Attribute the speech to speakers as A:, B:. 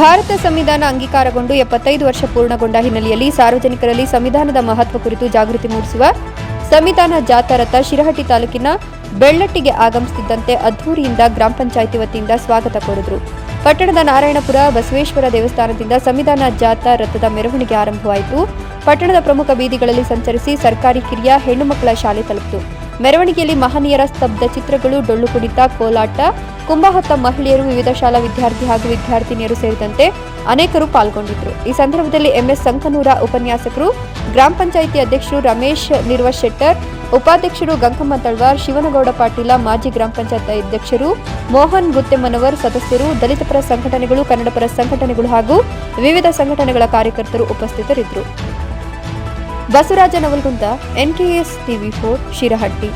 A: ಭಾರತ ಸಂವಿಧಾನ ಅಂಗೀಕಾರಗೊಂಡು ಎಪ್ಪತ್ತೈದು ವರ್ಷ ಪೂರ್ಣಗೊಂಡ ಹಿನ್ನೆಲೆಯಲ್ಲಿ ಸಾರ್ವಜನಿಕರಲ್ಲಿ ಸಂವಿಧಾನದ ಮಹತ್ವ ಕುರಿತು ಜಾಗೃತಿ ಮೂಡಿಸುವ ಸಂವಿಧಾನ ಜಾಥಾರಥ ಶಿರಹಟ್ಟಿ ತಾಲೂಕಿನ ಬೆಳ್ಳಟ್ಟಿಗೆ ಆಗಮಿಸುತ್ತಿದ್ದಂತೆ ಅದ್ದೂರಿಯಿಂದ ಗ್ರಾಮ ಪಂಚಾಯಿತಿ ವತಿಯಿಂದ ಸ್ವಾಗತ ಕೋರಿದರು. ಪಟ್ಟಣದ ನಾರಾಯಣಪುರ, ಬಸವೇಶ್ವರ ದೇವಸ್ಥಾನದಿಂದ ಸಂವಿಧಾನ ಜಾಥಾ ರಥದ ಮೆರವಣಿಗೆ ಆರಂಭವಾಯಿತು. ಪಟ್ಟಣದ ಪ್ರಮುಖ ಬೀದಿಗಳಲ್ಲಿ ಸಂಚರಿಸಿ ಸರ್ಕಾರಿ ಕಿರಿಯ ಹೆಣ್ಣು ಮಕ್ಕಳ ಶಾಲೆ ತಲುಪಿತು. ಮೆರವಣಿಗೆಯಲ್ಲಿ ಮಹನೀಯರ ಸ್ತಬ್ಧ ಚಿತ್ರಗಳು ಡೊಳ್ಳು ಕುಣಿತ, ಕೋಲಾಟ ಕುಂಭಹೊತ್ತ ಮಹಿಳೆಯರು ವಿವಿಧ ಶಾಲಾ ವಿದ್ಯಾರ್ಥಿ ಹಾಗೂ ವಿದ್ಯಾರ್ಥಿನಿಯರು ಸೇರಿದಂತೆ ಅನೇಕರು ಪಾಲ್ಗೊಂಡಿದ್ದರು. ಈ ಸಂದರ್ಭದಲ್ಲಿ ಎಂಎಸ್ ಸಂಕನೂರ ಉಪನ್ಯಾಸಕರು, ಗ್ರಾಮ ಪಂಚಾಯಿತಿ ಅಧ್ಯಕ್ಷರು ರಮೇಶ್ ನಿರ್ವ ಶೆಟ್ಟರ್ ಉಪಾಧ್ಯಕ್ಷರು ಗಂಗಮ್ಮ ತಳ್ವಾರ್, ಶಿವನಗೌಡ ಪಾಟೀಲ, ಮಾಜಿ ಗ್ರಾಮ ಪಂಚಾಯತ್ ಅಧ್ಯಕ್ಷರು ಮೋಹನ್ ಗುತ್ತೆಮ್ಮನವರ್, ಸದಸ್ಯರು, ದಲಿತ ಪರ ಸಂಘಟನೆಗಳು, ಕನ್ನಡ ಪರ ಸಂಘಟನೆಗಳು ಹಾಗೂ ವಿವಿಧ ಸಂಘಟನೆಗಳ ಕಾರ್ಯಕರ್ತರು ಉಪಸ್ಥಿತರಿದ್ದರು. Basavaraj Navalgund NKS TV four, Shirahatti.